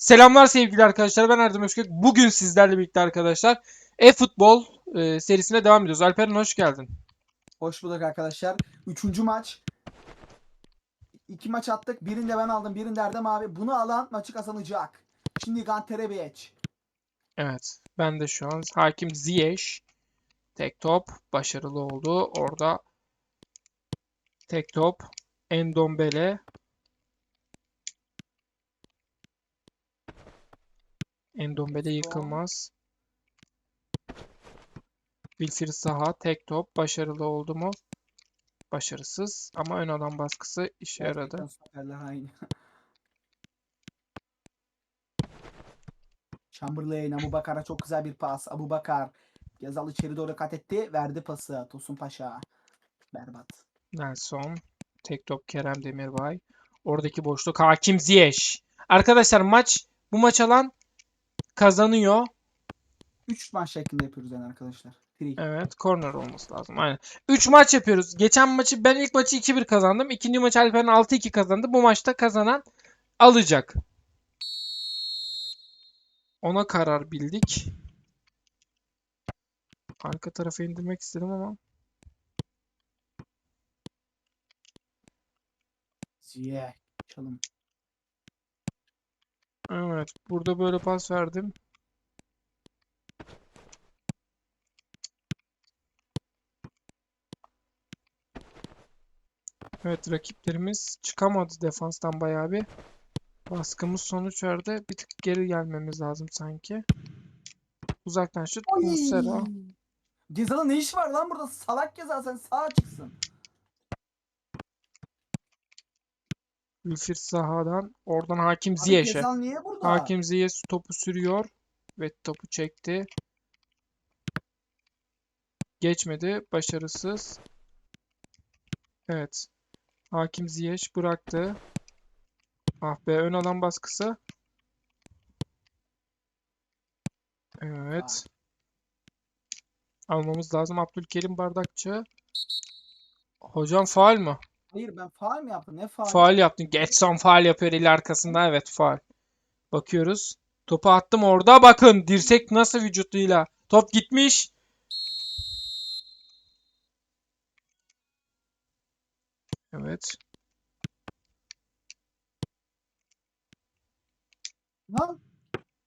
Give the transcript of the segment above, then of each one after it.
Selamlar sevgili arkadaşlar. Ben Erdem Özkök. Bugün sizlerle birlikte arkadaşlar e-futbol e, serisine devam ediyoruz. Alperen hoş geldin. Hoş bulduk arkadaşlar. Üçüncü maç. İki maç attık. Birinde ben aldım. Birinde Erdem abi. Bunu alan maçı kazanacak. Şimdi Ganter'e geç. Evet. Ben de şu an hakim Ziyech. Tek top. Başarılı oldu. Orada tek top. Endombele. Endombele yıkılmaz. Wilfried Zaha tek top. Başarılı oldu mu? Başarısız. Ama ön alan baskısı işe yaradı. Chamberlain, Abu Bakar'a çok güzel bir pas. Abu Bakar. Gezal içeri doğru kat etti. Verdi pası. Tosun Paşa. Berbat. Nelson. Tek top Kerem Demirbay. Oradaki boşluk Hakim Ziyech. Arkadaşlar maç bu maç alan kazanıyor. Üç maç şeklinde yapıyoruz yani arkadaşlar. Free. Evet, corner olması lazım. Aynen. 3 maç yapıyoruz. Geçen maçı ben ilk maçı 2-1 kazandım. İkinci maç Alperen 6-2 kazandı. Bu maçta kazanan alacak. Ona karar bildik. Arka tarafa indirmek istedim ama Ziyeh. Çalım. Evet burada böyle pas verdim. Evet rakiplerimiz çıkamadı defanstan bayağı bir. Baskımız sonuç verdi. Bir tık geri gelmemiz lazım sanki. Uzaktan şut. Muslera. Gezal'ın ne işi var lan burada? Salak Gezal sen sağa çıksın. Wilfried Zaha'dan. Oradan Hakim. Gezal niye burada? Hakim Ziyech topu sürüyor. Ve topu çekti. Geçmedi. Başarısız. Evet. Hakim Ziyech bıraktı. Ah be ön alan baskısı. Evet. Almamız lazım. Abdülkerim Bardakçı. Hocam faul mü? Hayır ben faal mi yaptım? Ne faal? Faul yaptın. Getson faul yapıyor eli arkasında. Evet faul. Bakıyoruz. Topu attım orada. Bakın dirsek nasıl vücutuyla. Top gitmiş. Evet. Lan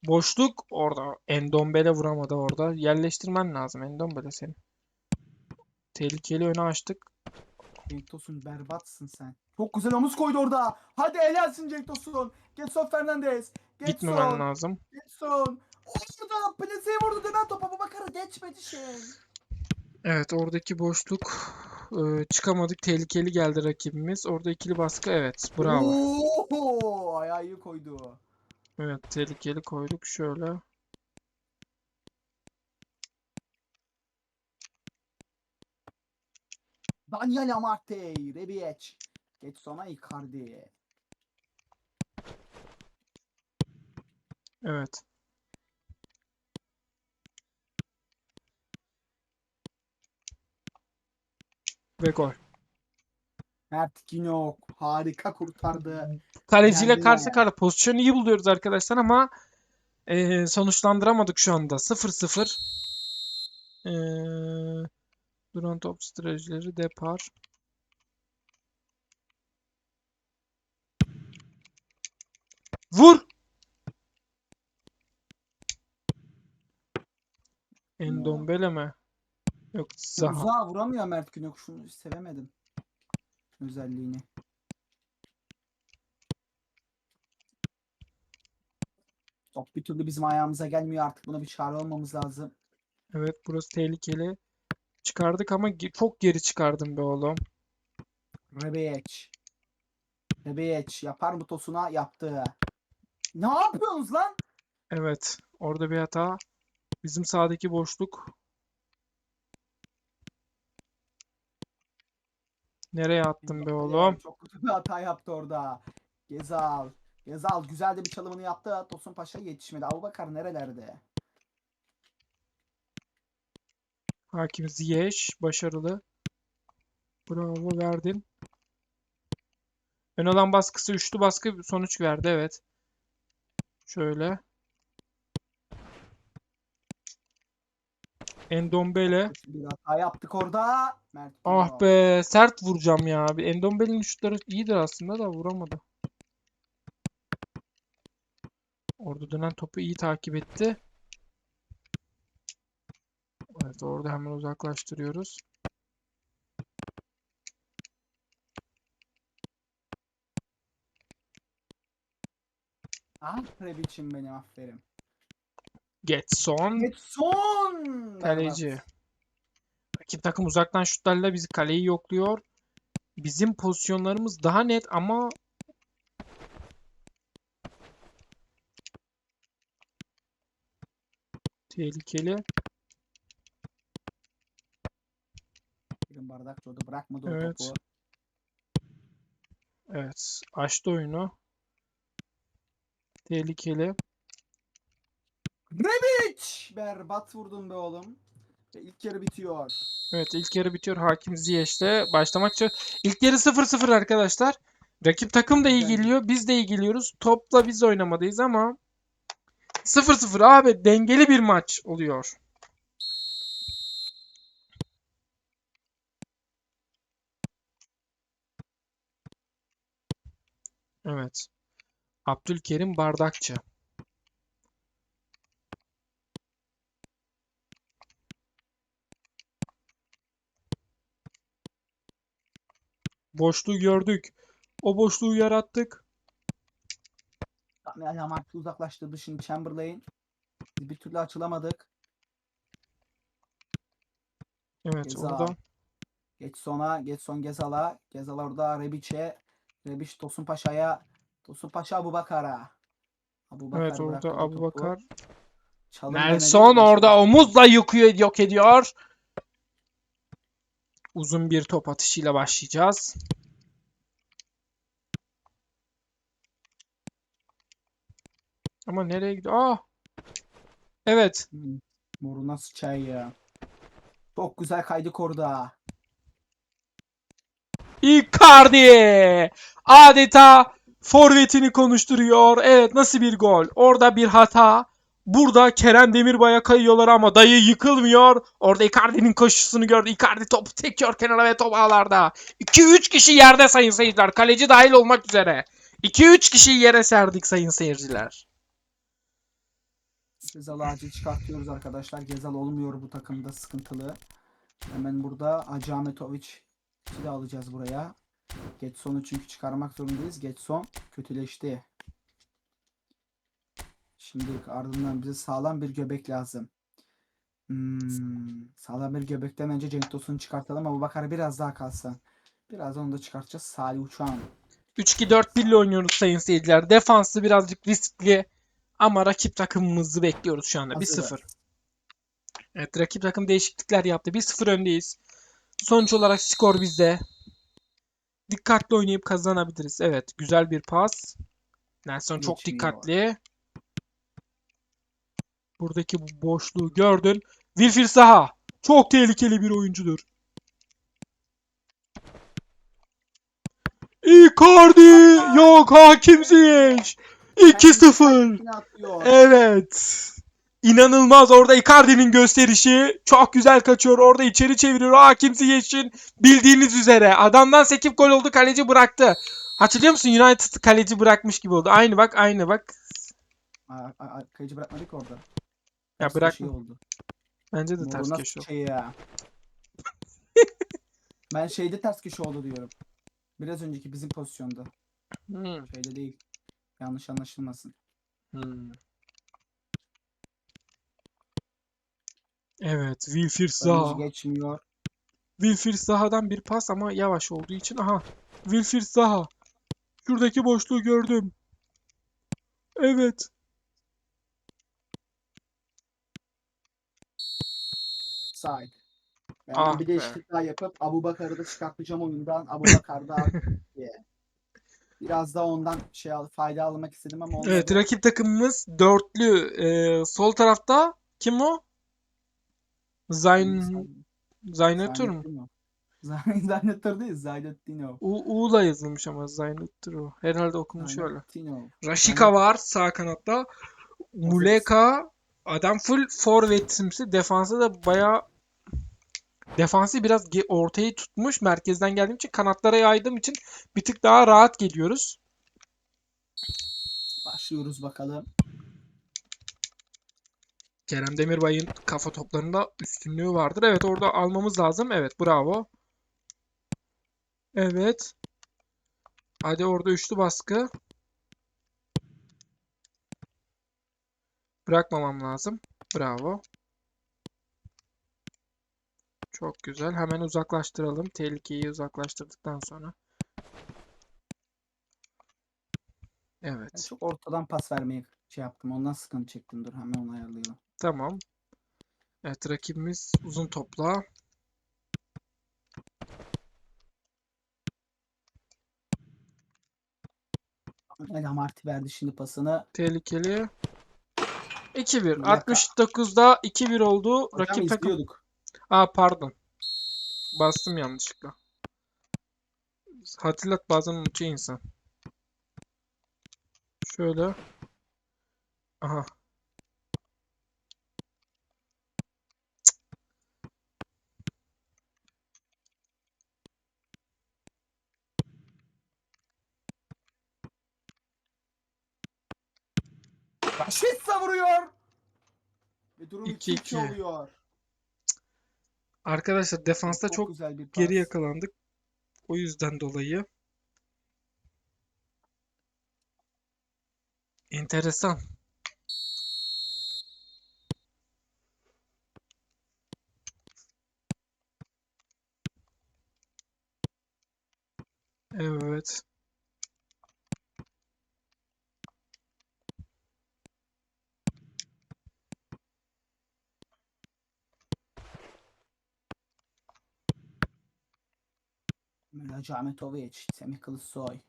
Boşluk orada. Endombele vuramadı orada. Yerleştirmen lazım Endombele senin. Tehlikeli öne açtık. Cenk Tosun berbatsın sen. Çok güzel omuz koydu orada. Hadi helalsin Cenk Tosun. Getson Fernandez. Gitmemen Getson. lazım. Getson. Orada plaseyi vurdu dönen topa bu bakarı geçmedi şey. Evet oradaki boşluk e, çıkamadık. Tehlikeli geldi rakibimiz. Orada ikili baskı. Evet. Bravo. Oo, ayağı iyi koydu. Evet tehlikeli koyduk. Şöyle. Daniel Amartey. Rebiec. Getson'a Icardi. Evet. Ve gol. Mert Kinok. Harika kurtardı. Kaleciyle Geldi karşı karşı pozisyonu iyi buluyoruz arkadaşlar ama e, sonuçlandıramadık şu anda. 0-0. E, duran top stratejileri depar. Vur! Endombele mi? Yok Zaha. Uzağa vuramıyor Mert Kinok. Şunu sevemedim. Özelliğini. Top bir türlü bizim ayağımıza gelmiyor artık. Buna bir çare olmamız lazım. Evet burası tehlikeli. Çıkardık ama çok geri çıkardım be oğlum. Rebiec. Rebiec yapar mı Tosun'a? Yaptı. Ne yapıyorsunuz lan? Evet orada bir hata. Bizim sağdaki boşluk. Nereye attın be oğlum? Çok kötü bir hata yaptı orada. Gezal. Gezal güzel de bir çalımını yaptı. Tosun Paşa yetişmedi. Abubakar nerelerde? Hakim Ziyech başarılı. Bravo verdin. Ön alan baskısı üçlü baskı sonuç verdi evet. Şöyle. Endombele. Bir hata yaptık orada. Mert Ah be sert vuracağım ya. Endombele'nin şutları iyidir aslında da vuramadı. Orada dönen topu iyi takip etti. Evet orada hemen uzaklaştırıyoruz. Ah Rebic'im benim aferin. Getson Getson! kaleci. Rakip takım uzaktan şutlarla bizi kaleyi yokluyor. Bizim pozisyonlarımız daha net ama tehlikeli. Bardak doğdu. Bırakmadı Evet. topu. Evet, açtı oyunu. Tehlikeli. Rebic! Berbat vurdun be oğlum. Ve ilk yarı bitiyor. Evet, ilk yarı bitiyor. Hakim Ziyech'le başlamak için. İlk yarı 0-0 arkadaşlar. Rakip takım da iyi geliyor. Biz de iyi geliyoruz. Topla biz oynamadayız ama 0-0 abi dengeli bir maç oluyor. Evet. Abdülkerim Bardakçı. Boşluğu gördük. O boşluğu yarattık. Yani Mart'ı uzaklaştırdı şimdi Chamberlain. Biz bir türlü açılamadık. Evet Gezal. orada. Getson'a, Getson Gezal'a. Gezal orada Rebic'e. Rebic Tosun Paşa'ya. Tosun Paşa Abubakar'a. Abubakar Evet bıraktı orada o topu. Abubakar. Çalım denedi, Nelson orada omuzla yıkıyor, yok ediyor. Uzun bir top atışıyla başlayacağız. Ama nereye gidiyor? Ah! Evet. Hmm, Moruna sıçay ya. Çok güzel kaydık orada. Icardi! Adeta forvetini konuşturuyor. Evet nasıl bir gol? Orada bir hata. Burada Kerem Demirbay'a kayıyorlar ama dayı yıkılmıyor. Orada Icardi'nin koşusunu gördü. Icardi topu tekiyor kenara ve top ağlarda. 2-3 kişi yerde sayın seyirciler. Kaleci dahil olmak üzere. 2-3 kişiyi yere serdik sayın seyirciler. Gezal'ı acil çıkartıyoruz arkadaşlar. Gezal olmuyor bu takımda sıkıntılı. Hemen burada Hacı Ahmetoviç de alacağız buraya. Getson'u çünkü çıkarmak zorundayız. Getson kötüleşti. Şimdi ardından bize sağlam bir göbek lazım. Hmm, sağlam bir göbekten önce Cenk Tosun'u çıkartalım ama Bakar biraz daha kalsın. Birazdan onu da çıkartacağız. Salih Uçan. 3-2-4-1 ile oynuyoruz sayın seyirciler. Defansı birazcık riskli ama rakip takımımızı bekliyoruz şu anda. 1-0. Hazırız. Evet rakip takım değişiklikler yaptı. 1-0 öndeyiz. Sonuç olarak skor bizde. Dikkatli oynayıp kazanabiliriz. Evet güzel bir pas. Nelson çok Geçmiyor. dikkatli. Buradaki bu boşluğu gördün. Wilfried Zaha çok tehlikeli bir oyuncudur. Icardi yok Hakim Ziyech 2-0 Yine atıyor. Evet. İnanılmaz orada Icardi'nin gösterişi. Çok güzel kaçıyor. Orada içeri çeviriyor. Hakim Ziyech'in bildiğiniz üzere. Adamdan sekip gol oldu. Kaleci bıraktı. Hatırlıyor musun? United kaleci bırakmış gibi oldu. Aynı bak aynı bak. Aa, aa, aa, Kayıcı bırakmadık orada. Ya Ters bırak. oldu. Bence de ters Moruna köşe. o. şey ya. ben şeyde ters köşe oldu diyorum. Biraz önceki bizim pozisyonda. Hmm, Şeyde değil. Yanlış anlaşılmasın. hmm. Evet. Wilfried Önümüz Zaha. geçmiyor. Wilfried Zaha'dan bir pas ama yavaş olduğu için. Aha. Wilfried Zaha. Şuradaki boşluğu gördüm. Evet. Side. Ben Ah bir değişiklik daha yapıp Abu Bakar'ı da çıkartacağım oyundan. Abu Bakar da diye. Biraz da ondan şey al, fayda almak istedim ama olmadı. Evet rakip takımımız dörtlü. Ee, sol tarafta kim o? Zayn mü? Zannettin o. Zannettin değil, Zannettin o. U U'la yazılmış ama Zaynetür o. Herhalde okunmuş öyle. Raşika var sağ kanatta. Muleka adam full forvetimsi. Defansı da bayağı defansı biraz ortayı tutmuş. Merkezden geldiğim için kanatlara yaydığım için bir tık daha rahat geliyoruz. Başlıyoruz bakalım. Kerem Demirbay'ın kafa toplarında üstünlüğü vardır. Evet orada almamız lazım. Evet bravo. Evet. Hadi orada üçlü baskı. Bırakmamam lazım. Bravo. Çok güzel. Hemen uzaklaştıralım. Tehlikeyi uzaklaştırdıktan sonra. Ben Evet. çok ortadan pas vermeye şey yaptım. Ondan sıkıntı çektim. Dur hemen onu ayarlayalım. Tamam. Evet rakibimiz uzun topla. El Marti verdi şimdi pasını. Tehlikeli. 2-1. Bir dakika. 69'da 2-1 oldu. Hocam Rakip takım. Aa pardon. Bastım yanlışlıkla. Hatırlat bazen unutuyor insan. Şöyle. Aha. Raşitsa vuruyor. Ve durum 2-2 2-2. oluyor. Arkadaşlar defansta çok güzel bir geri yakalandık. O yüzden dolayı. Enteresan. Evet. Mirac Ahmetovic, Semih Kılıçsoy.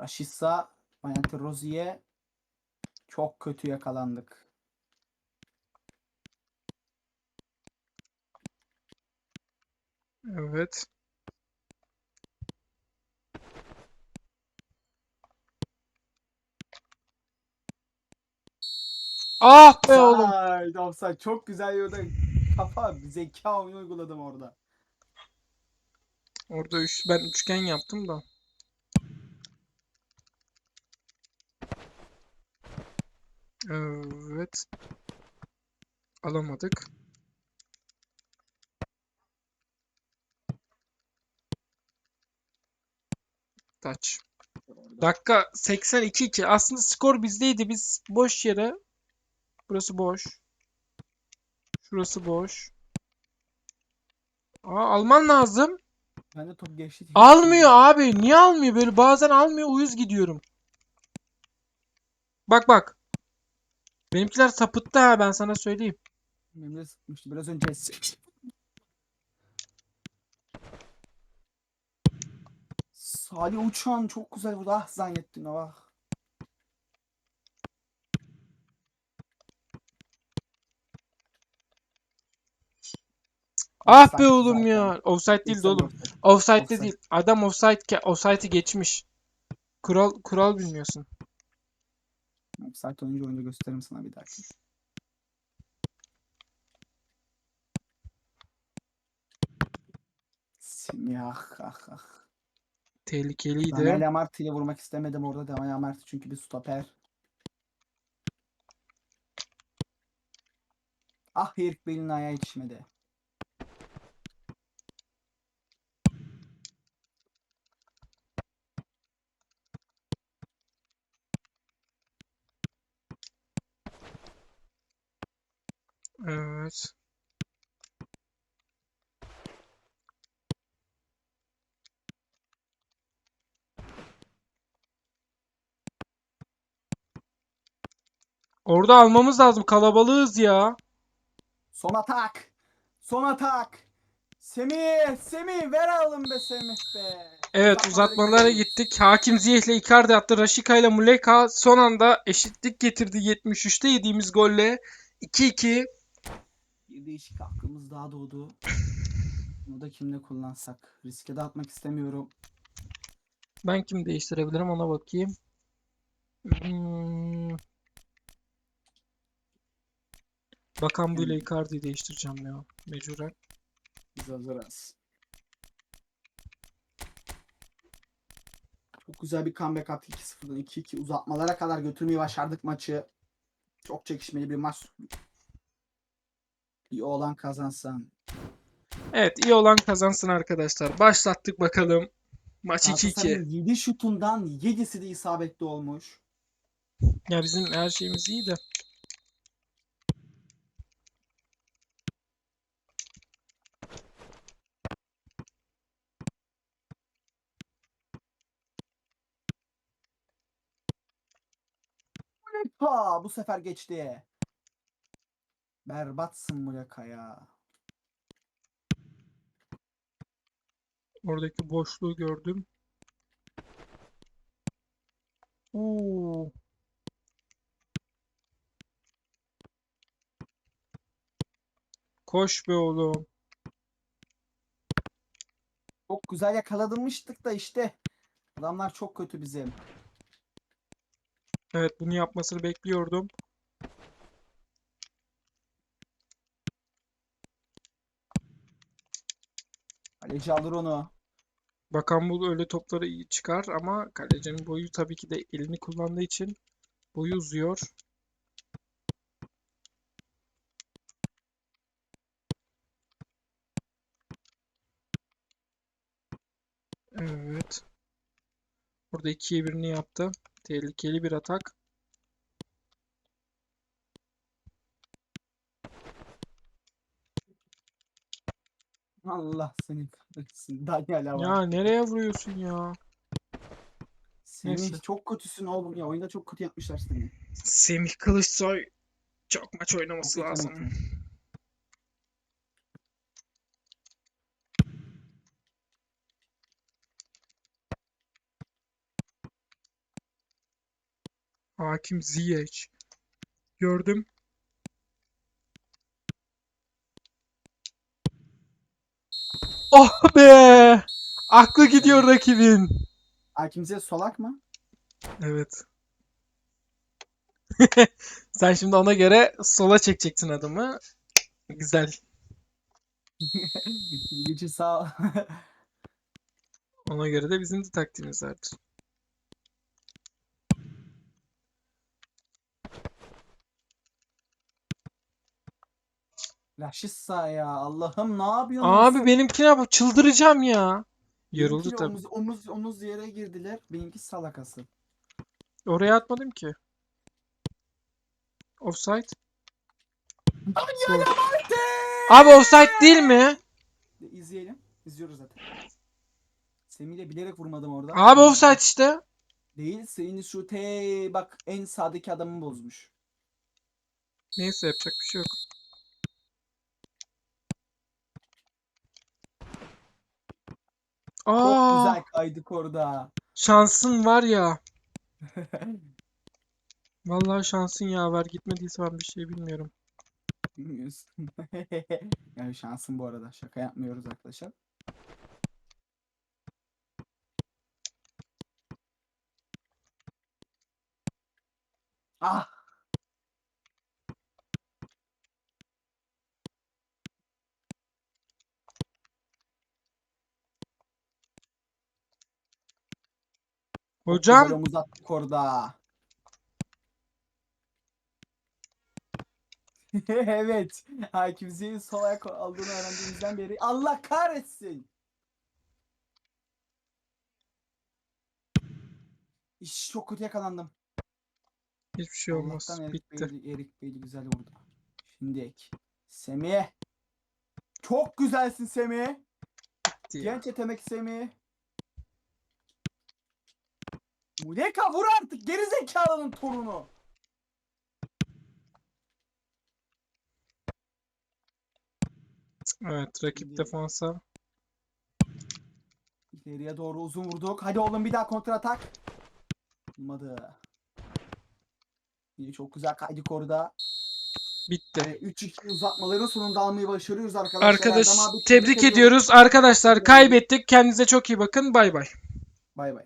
Raşitsa, Valentin Rozier. Çok kötü yakalandık. Evet. Ah be oğlum. Offside. Çok güzel yolda kafa, zeka oyunu uyguladım orada. Orada üç, ben üçgen yaptım da. Evet. Alamadık. Taç. Dakika 82-2. Aslında skor bizdeydi. Biz boş yere. Burası boş. Şurası boş. Aa, alman lazım. Ben de top geçti. Almıyor abi. Niye almıyor? Böyle bazen almıyor. Uyuz gidiyorum. Bak bak. Benimkiler sapıttı ha ben sana söyleyeyim. Benim de sıkmıştı biraz önce. Salih Uçan çok güzel vurdu. Ah zannettin ah. Ah be oğlum ya. Offside değil Kesin oğlum. Offside. Offside'de Offside. değil. Adam offside offside'i geçmiş. Kural kural bilmiyorsun. Offside oyuncu oyuncu gösteririm sana bir dahaki. Semih ah ah ah. Tehlikeliydi. Daniel Amart ile vurmak istemedim orada. Daniel Amart çünkü bir stoper. Ah Erik Bey'in ayağı yetişmedi. Evet. Orada almamız lazım. Kalabalığız ya. Son atak. Son atak. Semih, Semih ver oğlum be Semih be. Evet uzatmalara gittik. Hakim Ziyech ile Icardi attı. Rashica ile Muleka son anda eşitlik getirdi 73'te yediğimiz golle. 2-2. Bir değişik hakkımız daha doğdu. Bunu da kimle kullansak? Riske de atmak istemiyorum. Ben kim değiştirebilirim ona bakayım. Hmm, Bakan bu ile Icardi'yi değiştireceğim ya. Mecburen. Biz hazırız. Çok güzel bir comeback attık 2-0'dan 2-2 uzatmalara kadar götürmeyi başardık maçı. Çok çekişmeli bir maç. İyi olan kazansın. Evet iyi olan kazansın arkadaşlar. Başlattık bakalım. Maç 2-2. Galatasaray'ın 7 şutundan 7'si de isabetli olmuş. Ya bizim her şeyimiz iyi de. Ha, bu sefer geçti. Berbatsın Muleka ya. Oradaki boşluğu gördüm. Oo. Koş be oğlum. Çok güzel yakaladırmıştık da işte. Adamlar çok kötü bizim. Evet bunu yapmasını bekliyordum. Kaleci alır onu. Bakan bu öyle topları iyi çıkar ama kalecinin boyu tabii ki de elini kullandığı için boyu uzuyor. Evet. Burada ikiye birini yaptı. Tehlikeli bir atak. Allah seni kahretsin. Daniel Ya Avar. nereye vuruyorsun ya? Semih neyse. çok kötüsün oğlum ya. Oyunda çok kötü yapmışlar seni. Semih Kılıçsoy çok maç oynaması Çok lazım. yetenekli. Hakim Ziyech. Gördüm. Oh be! Aklı gidiyor rakibin. Hakimize solak mı? Evet. Sen şimdi ona göre sola çekeceksin adımı. Güzel. Gücü sağ. Ona göre de bizim de taktiğimiz vardır. Raşissa ya. Allah'ım ne yapıyorsun? Abi benimkine bak çıldıracağım ya. Yoruldu tabii. Omuz, omuz, omuz yere girdiler. Benimki salakası. Oraya atmadım ki. Offside. Gol. Abi offside değil mi? İzleyelim. İzliyoruz zaten. Semih'le bilerek vurmadım orada. Abi offside işte. Değil. Senin şu te bak en sağdaki adamı bozmuş. Neyse yapacak bir şey yok. Çok Aa, güzel kaydık orada. şansın var ya. Vallahi şansın yaver gitmediyse ben bir şey bilmiyorum. Bilmiyorsun. yani şansım bu arada. Şaka yapmıyoruz arkadaşlar. Ah! Hocam güzel omuz attık orada. evet. Hakim Ziyech'in sol ayak aldığını öğrendiğimizden beri Allah kahretsin. İş çok kötü yakalandım. hiçbir şey olmaz. Allah'tan Erik Bitti. Beyli, Erik Beyli güzel vurdu. Şimdi ek. Semih. Çok güzelsin Semih. Bitti ya. Genç yetenek Semih. Muleka vur artık geri zekalının torunu. Evet rakip defansa. İleriye doğru uzun vurduk. Hadi oğlum bir daha kontra atak. Olmadı. Yine çok güzel kaydık orada. Bitti. Ve 3-2 uzatmaların sonunda almayı başarıyoruz arkadaşlar. Arkadaş Erdem abi tebrik ediyoruz. Arkadaşlar kaybettik. Kendinize çok iyi bakın. Bay bay. Bay bay.